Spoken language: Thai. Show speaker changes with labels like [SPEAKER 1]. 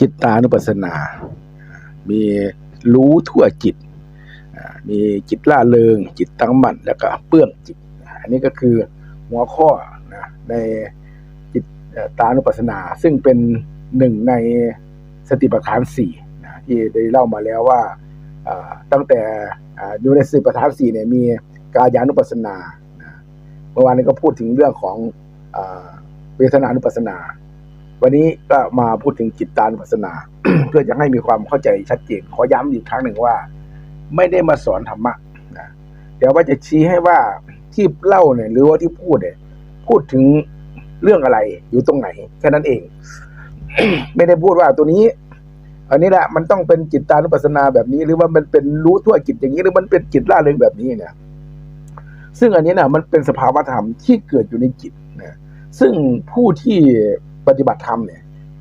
[SPEAKER 1] จิตตานุปัสสนา มีรู้ทั่วจิต มีจิตล่าเริง จิตตั้งมั่นแล้วก็เปื้องจิต อันนี้ก็คือหัวข้อนะในจิตเอ่อตานุปัสสนา ซึ่งเป็นหนึ่งในสติปัฏฐานสี่นะที่ได้เล่ามาแล้วว่าตั้งแต่อยู่ในสติปัฏฐานสี่เนี่ยมีกายานุปัสสนาเมื่อวานนี้ก็พูดถึงเรื่องของเวทนานุปัสสนา วันนี้ก็มาพูดถึงจิตตานุปัสสนา เพื่อจะให้มีความเข้าใจชัดเจน ขอย้ำอีกครั้งหนึ่งว่า ไม่ได้มาสอนธรรมะนะแต่ว่าจะชี้ให้ว่าที่เล่าเนี่ยหรือว่าที่พูดเนี่ยพูดถึงเรื่องอะไรอยู่ตรงไหนแค่นั้นเอง ไม่ได้พูดว่าตัวนี้ อันนี้แหละมันต้องเป็นจิตตานุปัสสนาแบบนี้ หรือว่ามันเป็นรู้ทั่วจิตอย่างนี้หรือมันเป็นจิตล่าเริงแบบนี้เนี่ยซึ่งอันนี้นะมันเป็นสภาวะธรรมที่เกิดอยู่ในจิตนะซึ่งผู้ที่ ปฏิบัติธรรมเนี่ย